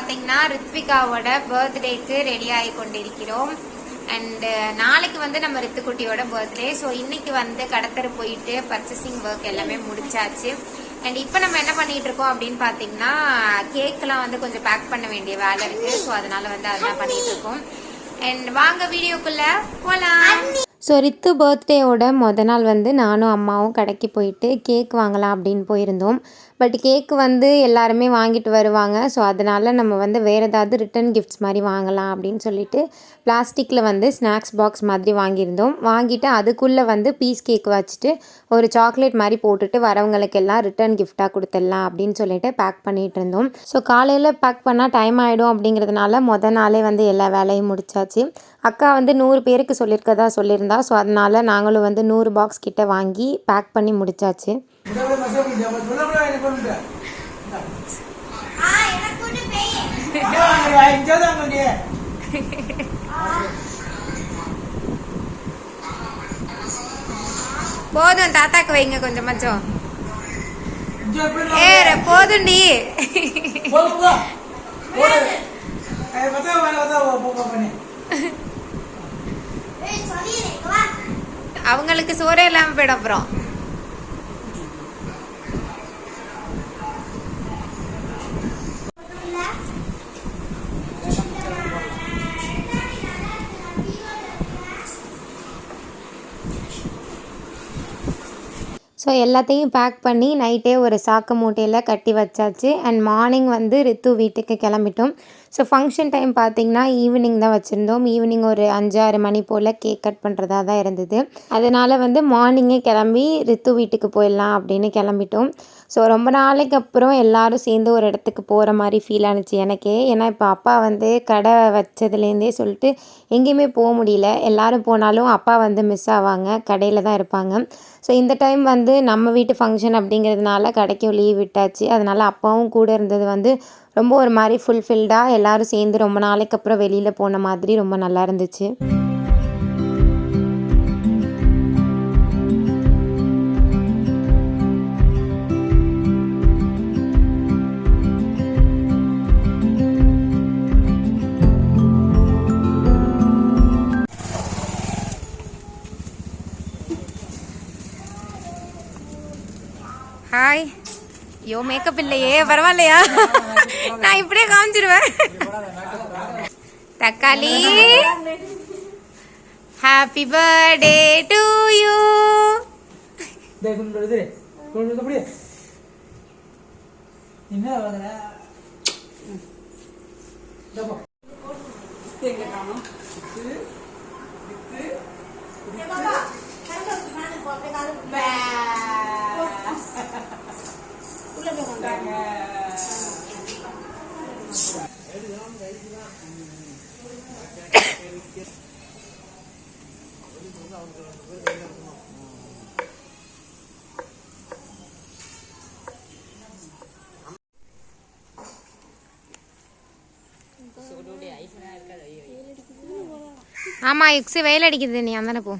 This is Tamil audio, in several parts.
பார்த்தீங்கன்னா ரித்விகாவோட பர்த்டேக்கு ரெடி ஆகி கொண்டிருக்கிறோம். அண்டு uh, நாளைக்கு வந்து நம்ம ரித்துக்குட்டியோட பர்த்டே. ஸோ இன்னைக்கு வந்து கடத்தர் போயிட்டு பர்ச்சேசிங் ஒர்க் எல்லாமே முடிச்சாச்சு. அண்ட் இப்போ நம்ம என்ன பண்ணிட்டு இருக்கோம் அப்படின்னு பார்த்தீங்கன்னா கேக்லாம் வந்து கொஞ்சம் பேக் பண்ண வேண்டிய வேலை இருக்கு. ஸோ அதனால வந்து அதெல்லாம் பண்ணிட்டு இருக்கோம். அண்ட் வாங்க வீடியோக்குள்ள போலாம். ஸோ ரித்து பர்த்டேயோட மொதல் நாள் வந்து நானும் அம்மாவும் கடைக்கு போயிட்டு கேக் வாங்கலாம் அப்படின்னு போயிருந்தோம். பட் கேக் வந்து எல்லாருமே வாங்கிட்டு வருவாங்க. ஸோ அதனால் நம்ம வந்து வேறு ஏதாவது ரிட்டன் கிஃப்ட்ஸ் மாதிரி வாங்கலாம் அப்படின்னு சொல்லிட்டு பிளாஸ்டிக்கில் வந்து ஸ்நாக்ஸ் பாக்ஸ் மாதிரி வாங்கியிருந்தோம். வாங்கிட்டு அதுக்குள்ளே வந்து பீஸ் கேக் வச்சுட்டு ஒரு சாக்லேட் மாதிரி போட்டுட்டு வரவங்களுக்கெல்லாம் ரிட்டன் கிஃப்டாக கொடுத்துடலாம் அப்படின்னு சொல்லிட்டு பேக் பண்ணிகிட்டு இருந்தோம். ஸோ காலையில் பேக் பண்ணால் டைம் ஆகிடும் அப்படிங்கிறதுனால மொதல் நாளே வந்து எல்லா வேலையும் முடிச்சாச்சு. அக்கா வந்து நூறு பேருக்கு சொல்லியிருக்கதா சொல்லியிருந்தா ஸோ அதனால் நாங்களும் வந்து நூறு பாக்ஸ் கிட்ட வாங்கி பேக் பண்ணி முடிச்சாச்சு. போதும் தாத்தாக்கு வைங்க கொஞ்சம் மச்சம். ஏ போதும்டி போடு போ போடு ஏய் மத்த வர வர போ போ பண்ணி அவங்களுக்கு சோறே இல்லாம போயிடும் அப்புறம் ஸோ எல்லாத்தையும் பேக் பண்ணி நைட்டே ஒரு சாக்கு மூட்டையில் கட்டி வச்சாச்சு. அண்ட் மார்னிங் வந்து ரித்து வீட்டுக்கு கிளம்பிட்டோம். ஸோ ஃபங்க்ஷன் டைம் பார்த்திங்கன்னா ஈவினிங் தான் வச்சுருந்தோம். ஈவினிங் ஒரு அஞ்சாறு மணி போல் கேக் கட் பண்ணுறதா தான் இருந்தது. அதனால் வந்து மார்னிங்கே கிளம்பி ரித்து வீட்டுக்கு போயிடலாம் அப்படின்னு கிளம்பிட்டோம். ஸோ ரொம்ப நாளைக்கு அப்புறம் எல்லாரும் சேர்ந்து ஒரு இடத்துக்கு போகிற மாதிரி ஃபீல் ஆனுச்சு எனக்கே. ஏன்னா இப்போ அப்பா வந்து கடை வச்சதுலேருந்தே சொல்லிட்டு எங்கேயுமே போக முடியல. எல்லாரும் போனாலும் அப்பா வந்து மிஸ் ஆவாங்க. கடையில் தான் இருப்பாங்க. ஸோ இந்த டைம் வந்து நம்ம வீட்டு ஃபங்க்ஷன் அப்படிங்கிறதுனால கடைக்கும் லீவ் விட்டாச்சு. அதனால் அப்பாவும் கூட இருந்தது வந்து ரொம்ப ஒரு மாதிரி ஃபுல்ஃபில்டாக எல்லாரும் சேர்ந்து ரொம்ப நாளைக்கு அப்புறம் வெளியில் போன மாதிரி ரொம்ப நல்லா இருந்துச்சு. ஹாய் ஐயோ மேக்கப் இல்லையே பரவாயில்லையா? நான் இப்படியே காமிச்சிருவேன். தக்காளி. ஹாப்பி பர்த்டே டு யூ என்ன ஆமா யுக்ஸு வெயில் அடிக்குது நீ அந்தானே போ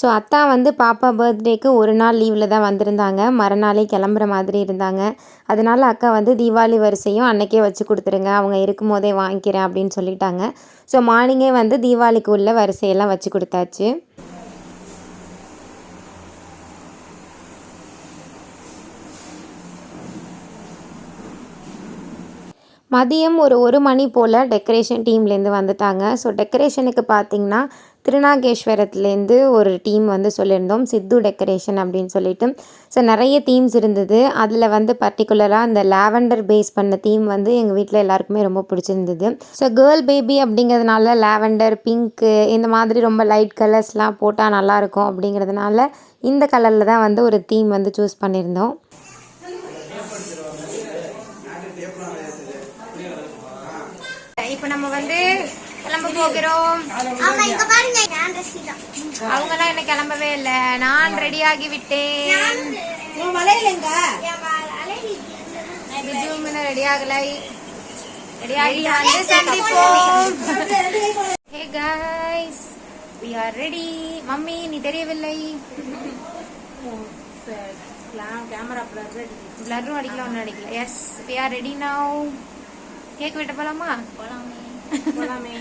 ஸோ அத்தா வந்து பாப்பா பர்த்டேக்கு ஒரு நாள் லீவில் தான் வந்திருந்தாங்க. மறுநாளே கிளம்புற மாதிரி இருந்தாங்க. அதனால அக்கா வந்து தீபாவளி வரிசையும் அன்னைக்கே வச்சு கொடுத்துருங்க. அவங்க இருக்கும் போதே வாங்கிக்கிறேன் அப்படின்னு சொல்லிட்டாங்க. ஸோ மார்னிங்கே வந்து தீபாவளிக்கு உள்ள வரிசையெல்லாம் வச்சு கொடுத்தாச்சு. மதியம் ஒரு ஒரு மணி போல் டெக்கரேஷன் டீம்லேருந்து வந்துட்டாங்க. ஸோ டெக்கரேஷனுக்கு பார்த்தீங்கன்னா திருநாகேஸ்வரத்துலேருந்து ஒரு டீம் வந்து சொல்லியிருந்தோம். சித்து டெக்கரேஷன் அப்படின்னு சொல்லிட்டு. ஸோ நிறைய தீம்ஸ் இருந்தது. அதில் வந்து பர்டிகுலராக அந்த லாவெண்டர் பேஸ் பண்ண தீம் வந்து எங்கள் வீட்டில் எல்லாருக்குமே ரொம்ப பிடிச்சிருந்தது. ஸோ கேர்ள் பேபி அப்படிங்கிறதுனால லாவெண்டர் பிங்க்கு இந்த மாதிரி ரொம்ப லைட் கலர்ஸ்லாம் போட்டால் நல்லாயிருக்கும் அப்படிங்கிறதுனால இந்த கலரில் தான் வந்து ஒரு தீம் வந்து சூஸ் பண்ணியிருந்தோம். இப்போ நம்ம வந்து கிளம்ப போகிறோம். ஆமா இங்க பாருங்க நான் ரசிதா அவங்கெல்லாம் என்ன கிளம்பவே இல்லை. நான் ரெடி ஆகி விட்டேன். உன் பிஜுவும் இன்னும் ரெடி ஆகலை. ரெடி ஆகி வந்து சந்திப்போம். ஹே we are மம்மி நீ தெரியவில்லை. கேமரா பிளர் பிளரும் அடிக்கல ஒன்றும் அடிக்கல. Yes we are ready now. Cake வெட்ட போலாமா? போலாமே. போலாமே.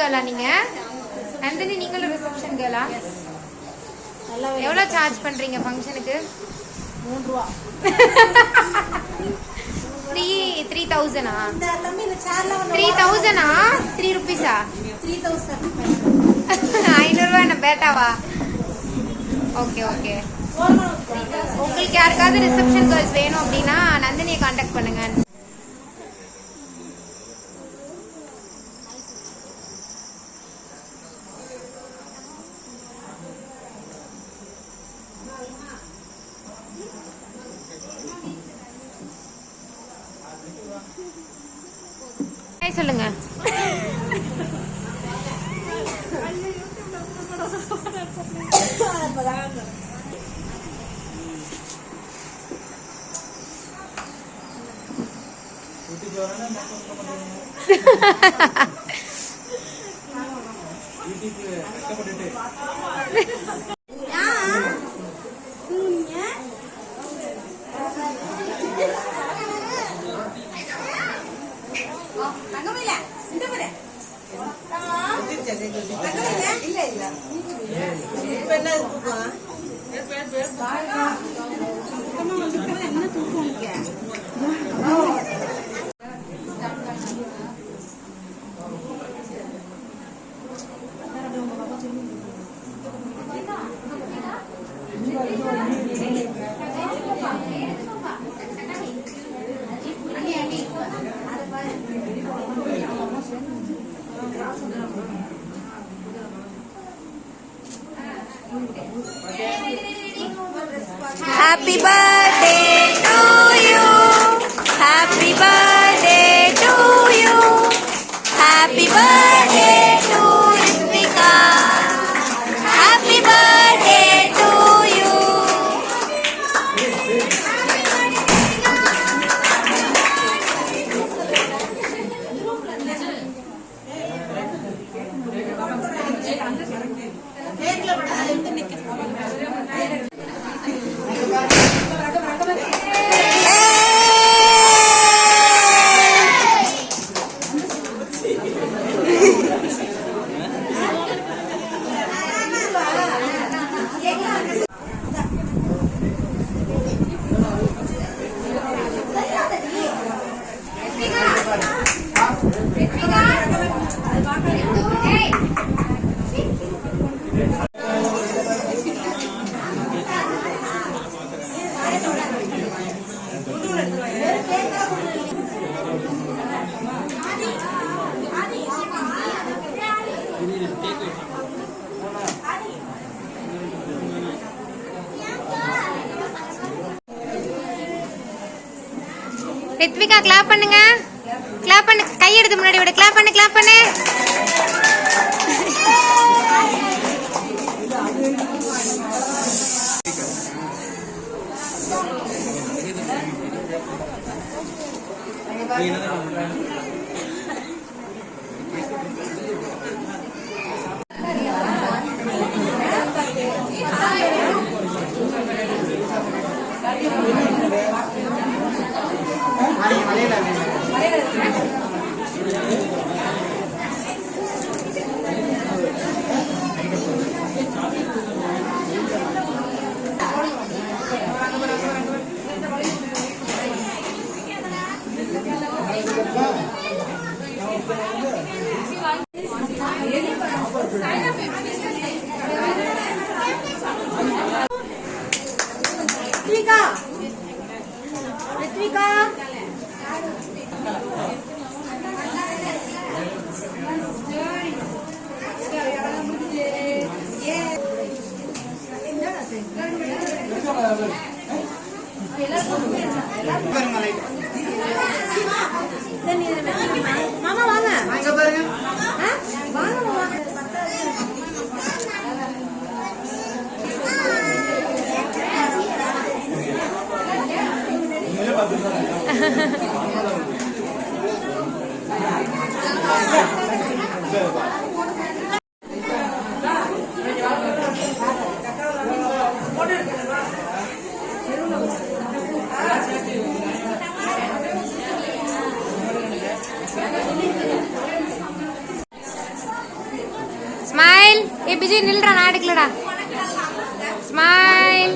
கேர்லா நீங்க? நந்தினி நீங்களும் ரிசப்ஷன் கேர்லா எவ்வளோ சார்ஜ் பண்றீங்க ஃபங்க்ஷனுக்கு மூணு ரூபா த்ரீ த்ரீ தௌசண்டா த்ரீ தௌசண்டா த்ரீ ருபீஸா த்ரீ தௌசண்ட் ஐநூறுரூவா என்ன பேட்டாவா? ஓகே ஓகே உங்களுக்கு யாருக்காவது ரிசப்ஷன் கேர்ள்ஸ் வேணும் அப்படின்னா நந்தினியை காண்டாக்ட் பண்ணுங்க. Hi சொல்லுங்க. வீட்டுக்கு கஷ்டப்பட்டுட்டு. Happy birthday ரித்விகா கிளாப் பண்ணுங்க. கிளாப் பண்ணு. கை எடுத்து முன்னாடி விட. கிளாப் பண்ணு கிளாப் பண்ணு. ரித்விகா ஸ்மைல். ஏ பிஜி நில்றா நான் எடுக்கலடா. ஸ்மைல்.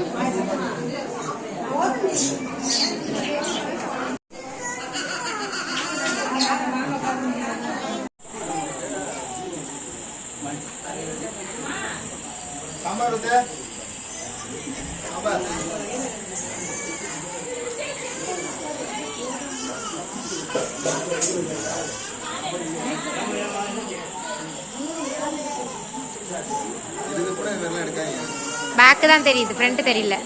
பேக்கு தான் தெரியுது ஃப்ரண்ட் தெரியல.